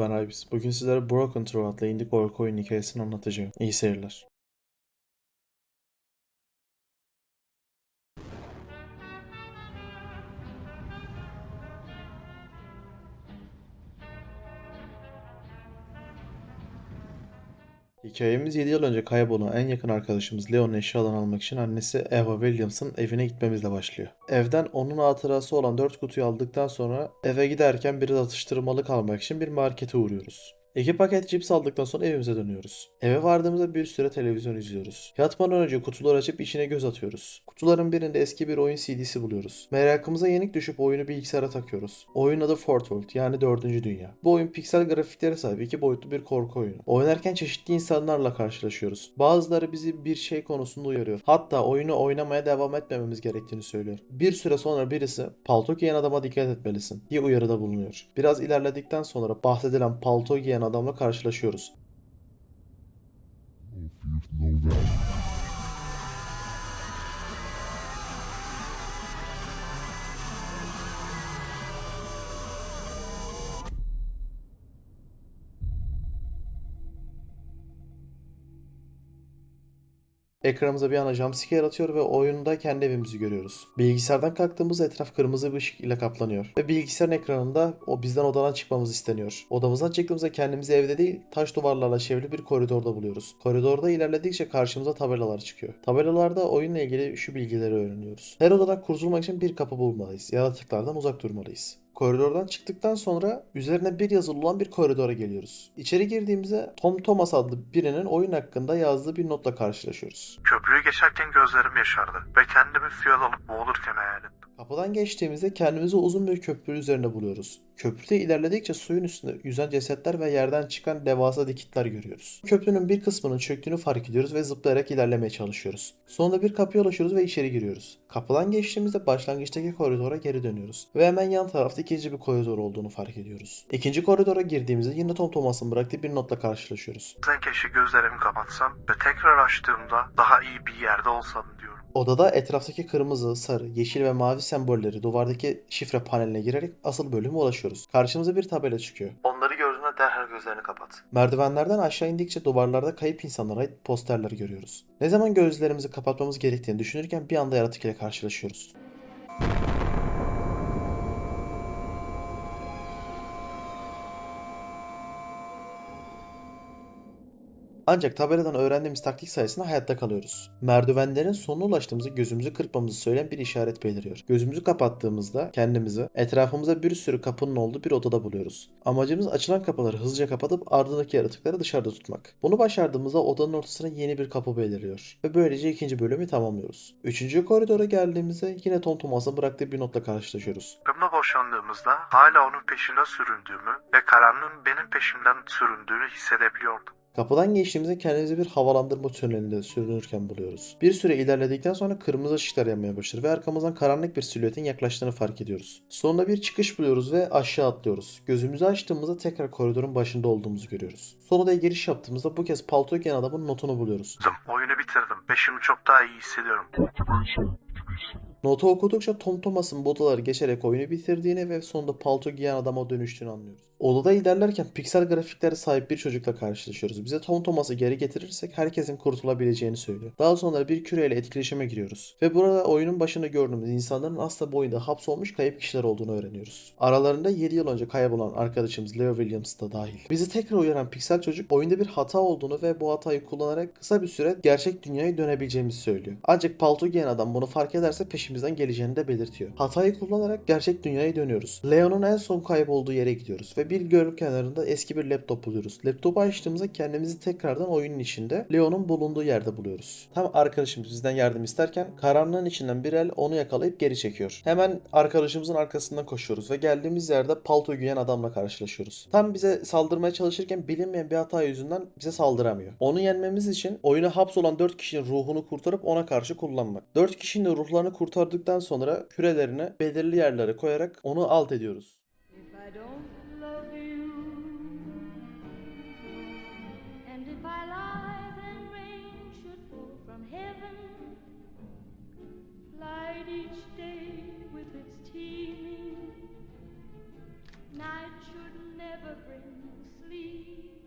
ben Aybis. Bugün sizlere Broken True adlı indie korku oyun hikayesini anlatacağım. İyi seyirler. Hikayemiz 7 yıl önce kaybolan en yakın arkadaşımız Leon'un eşyalarını almak için annesi Eva Williams'ın evine gitmemizle başlıyor. Evden onun hatırası olan 4 kutuyu aldıktan sonra eve giderken biraz atıştırmalık almak için bir markete uğruyoruz. İki paket cips aldıktan sonra evimize dönüyoruz. Eve vardığımızda bir süre televizyon izliyoruz. Yatmadan önce kutuları açıp içine göz atıyoruz. Kutuların birinde eski bir oyun CD'si buluyoruz. Merakımıza yenik düşüp oyunu bilgisayara takıyoruz. Oyun adı Fourth World yani 4. Dünya. Bu oyun piksel grafiklere sahip iki boyutlu bir korku oyunu. Oynarken çeşitli insanlarla karşılaşıyoruz. Bazıları bizi bir şey konusunda uyarıyor. Hatta oyunu oynamaya devam etmememiz gerektiğini söylüyor. Bir süre sonra birisi palto giyen adama dikkat etmelisin diye uyarıda bulunuyor. Biraz ilerledikten sonra bahsedilen palto giyen adamla karşılaşıyoruz. Ekranımıza bir anda jumpscare atıyor ve oyunda kendi evimizi görüyoruz. Bilgisayardan kalktığımızda etraf kırmızı bir ışık ile kaplanıyor. Ve bilgisayarın ekranında o bizden odadan çıkmamız isteniyor. Odamızdan çıktığımızda kendimizi evde değil taş duvarlarla çevrili bir koridorda buluyoruz. Koridorda ilerledikçe karşımıza tabelalar çıkıyor. Tabelalarda oyunla ilgili şu bilgileri öğreniyoruz. Her odadan kurtulmak için bir kapı bulmalıyız. Yaratıklardan uzak durmalıyız. Koridordan çıktıktan sonra üzerine bir yazılı olan bir koridora geliyoruz. İçeri girdiğimizde Tom Thomas adlı birinin oyun hakkında yazdığı bir notla karşılaşıyoruz. Köprüyü geçerken gözlerim yaşardı ve kendimi suya dalıp boğulurken hayal ettim. Kapıdan geçtiğimizde kendimizi uzun bir köprü üzerinde buluyoruz. Köprüde ilerledikçe suyun üstünde yüzen cesetler ve yerden çıkan devasa dikitler görüyoruz. Köprünün bir kısmının çöktüğünü fark ediyoruz ve zıplayarak ilerlemeye çalışıyoruz. Sonunda bir kapıya ulaşıyoruz ve içeri giriyoruz. Kapıdan geçtiğimizde başlangıçtaki koridora geri dönüyoruz. Ve hemen yan tarafta ikinci bir koridor olduğunu fark ediyoruz. İkinci koridora girdiğimizde yine Tom Thomas'ın bıraktığı bir notla karşılaşıyoruz. Sen keşke gözlerimi kapatsam ve tekrar açtığımda daha iyi bir yerde olsam diyorum. Odada etraftaki kırmızı, sarı, yeşil ve mavi sembolleri duvardaki şifre paneline girerek asıl bölüme ulaşıyoruz. Karşımıza bir tabela çıkıyor. Onları gördüğünde derhal gözlerini kapat. Merdivenlerden aşağı indikçe duvarlarda kayıp insanlara ait posterler görüyoruz. Ne zaman gözlerimizi kapatmamız gerektiğini düşünürken bir anda yaratık ile karşılaşıyoruz. Ancak tabeladan öğrendiğimiz taktik sayesinde hayatta kalıyoruz. Merdivenlerin sonuna ulaştığımızda gözümüzü kırpmamızı söyleyen bir işaret beliriyor. Gözümüzü kapattığımızda kendimizi etrafımıza bir sürü kapının olduğu bir odada buluyoruz. Amacımız açılan kapıları hızlıca kapatıp ardındaki yaratıkları dışarıda tutmak. Bunu başardığımızda odanın ortasına yeni bir kapı beliriyor. Ve böylece ikinci bölümü tamamlıyoruz. Üçüncü koridora geldiğimizde yine Tom Thomas'ın bıraktığı bir notla karşılaşıyoruz. Onunla boşandığımızda hala onun peşinde süründüğümü ve karanlığın benim peşimden süründüğünü hissedebiliyordum. Kapıdan geçtiğimizde kendimizi bir havalandırma tünelinde sürünürken buluyoruz. Bir süre ilerledikten sonra kırmızı ışıklar yanmaya başlar ve arkamızdan karanlık bir silüetin yaklaştığını fark ediyoruz. Sonunda bir çıkış buluyoruz ve aşağı atlıyoruz. Gözümüzü açtığımızda tekrar koridorun başında olduğumuzu görüyoruz. Son odaya giriş yaptığımızda bu kez palto giyen adamın notunu buluyoruz. Oyunu bitirdim. Peşimi çok daha iyi hissediyorum. Notu okudukça Tom Thomas'ın bu odaları geçerek oyunu bitirdiğini ve sonunda palto giyen adama dönüştüğünü anlıyoruz. Odada ilerlerken piksel grafiklere sahip bir çocukla karşılaşıyoruz. Bize Tom Thomas'ı geri getirirsek herkesin kurtulabileceğini söylüyor. Daha sonra bir küreyle etkileşime giriyoruz. Ve burada oyunun başında gördüğümüz insanların aslında bu oyunda hapsolmuş kayıp kişiler olduğunu öğreniyoruz. Aralarında 7 yıl önce kaybolan arkadaşımız Leo Williams da dahil. Bizi tekrar uyaran piksel çocuk oyunda bir hata olduğunu ve bu hatayı kullanarak kısa bir süre gerçek dünyaya dönebileceğimizi söylüyor. Ancak palto giyen adam bunu fark ederse peşimizden geleceğini de belirtiyor. Hatayı kullanarak gerçek dünyaya dönüyoruz. Leo'nun en son kaybolduğu yere gidiyoruz ve bir göl kenarında eski bir laptop buluyoruz. Laptopu açtığımızda kendimizi tekrardan oyunun içinde Leo'nun bulunduğu yerde buluyoruz. Tam arkadaşımız bizden yardım isterken karanlığın içinden bir el onu yakalayıp geri çekiyor. Hemen arkadaşımızın arkasından koşuyoruz ve geldiğimiz yerde palto giyen adamla karşılaşıyoruz. Tam bize saldırmaya çalışırken bilinmeyen bir hata yüzünden bize saldıramıyor. Onu yenmemiz için oyuna hapsolan 4 kişinin ruhunu kurtarıp ona karşı kullanmak. 4 kişinin de ruhlarını kurtardıktan sonra kürelerini belirli yerlere koyarak onu alt ediyoruz. Night should never bring sleep.